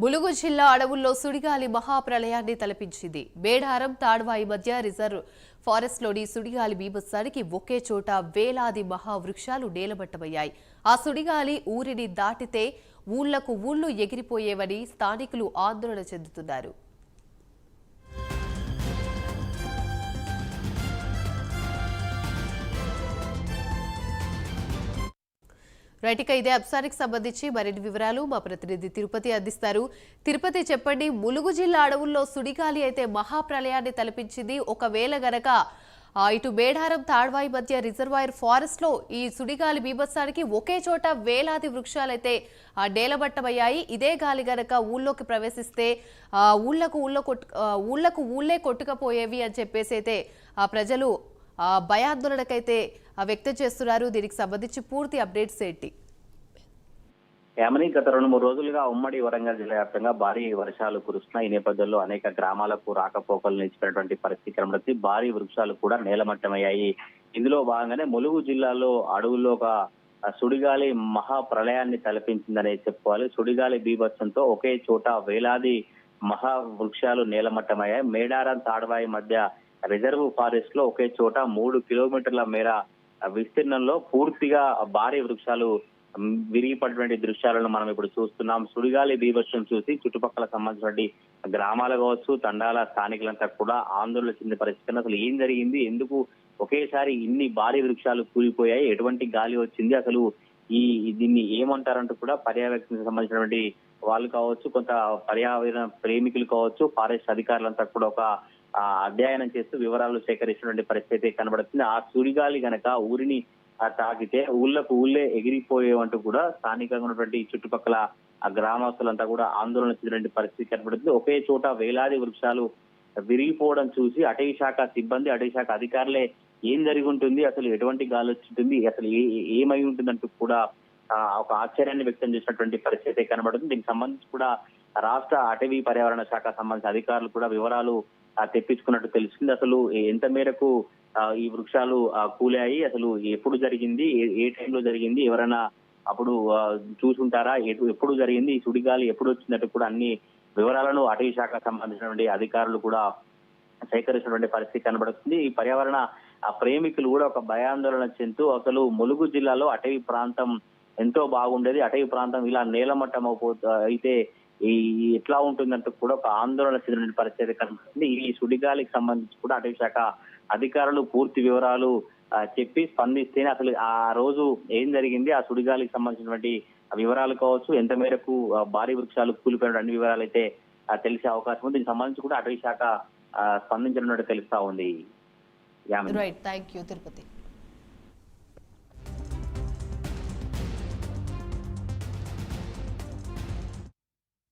ములుగు జిల్లా అడవుల్లో సుడిగాలి మహాప్రళయాన్ని తలపించింది. బేడారం తాడ్వాయి మధ్య రిజర్వ్ ఫారెస్ట్లోని సుడిగాలి బీభత్సానికి ఒకే చోట వేలాది మహావృక్షాలు నేలమట్టమయ్యాయి. ఆ సుడిగాలి ఊరిని దాటితే ఊళ్ళకు ఊళ్ళు ఎగిరిపోయేవని స్థానికులు ఆందోళన చెందుతున్నారు. రైట్ ఇక ఇదే అంశానికి సంబంధించి మరిన్ని వివరాలు మా ప్రతినిధి తిరుపతి అందిస్తారు. తిరుపతి చెప్పండి ములుగు జిల్లా అడవుల్లో సుడిగాలి అయితే మహాప్రలయాన్ని తలపించింది. ఒకవేళ గనక ఇటు మేడారం తాడ్వాయి మధ్య రిజర్వాయర్ ఫారెస్ట్లో ఈ సుడిగాలి బీభత్సానికి ఒకే చోట వేలాది వృక్షాలైతే డేలబట్టమయ్యాయి ఇదే గాలి గనక ఊళ్ళోకి ప్రవేశిస్తే ఊళ్ళకు ఊళ్ళో కొట్టు ఊళ్ళకు ఊళ్ళే కొట్టుకపోయేవి అని చెప్పేసి అయితే ఆ ప్రజలు ఆ, భయాందోళనకైతే వ్యక్తం చేస్తున్నారు. దీనికి సంబంధించి పూర్తి అప్డేట్స్ ఏంటి? యామని గత రెండు మూడు రోజులుగా ఉమ్మడి వరంగల్ జిల్లా వ్యాప్తంగా భారీ వర్షాలు కురుస్తున్నాయి. ఈ నేపథ్యంలో అనేక గ్రామాలకు రాకపోకలు నిలిచిపోయినటువంటి పరిస్థితి కనబడుతుంది. భారీ వృక్షాలు కూడా నేలమట్టమయ్యాయి. ఇందులో భాగంగానే ములుగు జిల్లాలో అడవుల్లో ఒక సుడిగాలి మహా ప్రళయాన్ని తలపించిందనే చెప్పుకోవాలి. సుడిగాలి బీభత్సంతో ఒకే చోట వేలాది మహా వృక్షాలు నేలమట్టమయ్యాయి. మేడారం తాడవాయి మధ్య రిజర్వ్ ఫారెస్ట్లో ఒకే చోట మూడు కిలోమీటర్ల మేర విస్తీర్ణంలో పూర్తిగా భారీ వృక్షాలు విరిగిపడినటువంటి దృశ్యాలను మనం ఇప్పుడు చూస్తున్నాం. సుడిగాలి బీభత్సం చూసి చుట్టుపక్కల సంబంధించినటువంటి గ్రామాలు కావచ్చు తండాల స్థానికులంతా కూడా ఆందోళన చెందిన పరిస్థితి. అసలు ఏం జరిగింది? ఎందుకు ఒకేసారి ఇన్ని భారీ వృక్షాలు కూలిపోయాయి? ఎటువంటి గాలి వచ్చింది? అసలు ఈ దీన్ని ఏమంటారంటూ కూడా పర్యావరణకు సంబంధించినటువంటి వాళ్ళు కావచ్చు కొంత పర్యావరణ ప్రేమికులు కావచ్చు ఫారెస్ట్ అధికారులంతా కూడా ఒక అధ్యయనం చేస్తూ వివరాలు సేకరించినటువంటి పరిస్థితి కనబడుతుంది. ఆ సూరిగాలి గనక ఊరిని తాకితే ఊళ్ళకు ఊళ్ళే ఎగిరిపోయేవంటూ కూడా స్థానికంగా ఉన్నటువంటి చుట్టుపక్కల ఆ గ్రామస్తులంతా కూడా ఆందోళన చెందినటువంటి పరిస్థితి కనబడుతుంది. ఒకే చోట వేలాది వృక్షాలు విరిగిపోవడం చూసి అటవీ శాఖ సిబ్బంది అటవీ శాఖ అధికారులే ఏం జరిగి ఉంటుంది అసలు ఎటువంటి గాలి వచ్చింటుంది అసలు ఏ ఏమై ఉంటుందంటూ కూడా ఒక ఆశ్చర్యాన్ని వ్యక్తం చేసినటువంటి పరిస్థితి కనబడుతుంది. దీనికి సంబంధించి కూడా రాష్ట్ర అటవీ పర్యావరణ శాఖ సంబంధించిన అధికారులు కూడా వివరాలు తెప్పించుకున్నట్టు తెలిసింది. అసలు ఎంత మేరకు ఈ వృక్షాలు కూలాయి అసలు ఎప్పుడు జరిగింది? ఏ- టైంలో జరిగింది? ఎవరైనా అప్పుడు చూసుంటారా? ఎప్పుడు జరిగింది? ఈ సుడిగాలి ఎప్పుడు వచ్చిందంటే కూడా అన్ని వివరాలను అటవీ శాఖ సంబంధించినటువంటి అధికారులు కూడా సేకరించినటువంటి పరిస్థితి కనబడుతుంది. ఈ పర్యావరణ ఆ ప్రేమికులు కూడా ఒక భయాందోళన చెందుతూ అసలు ములుగు జిల్లాలో అటవీ ప్రాంతం ఎంతో బాగుండేది. అటవీ ప్రాంతం ఇలా నేలమట్టం అయితే ఈ ఎట్లా ఉంటుందంటూ కూడా ఒక ఆందోళన చెందిన పరిస్థితి కనిపిస్తుంది ఈ సుడిగాలికి సంబంధించి కూడా అటవీ శాఖ అధికారులు పూర్తి వివరాలు చెప్పి స్పందిస్తేనే అసలు ఆ రోజు ఏం జరిగింది ఆ సుడిగాలికి సంబంధించినటువంటి వివరాలు కావచ్చు ఎంత మేరకు భారీ వృక్షాలు కూలిపోయిన అన్ని వివరాలు అయితే తెలిసే అవకాశం ఉంది. దీనికి సంబంధించి కూడా అటవీ శాఖ స్పందించినట్టు తెలుస్తా ఉంది. Right thank you Tirupati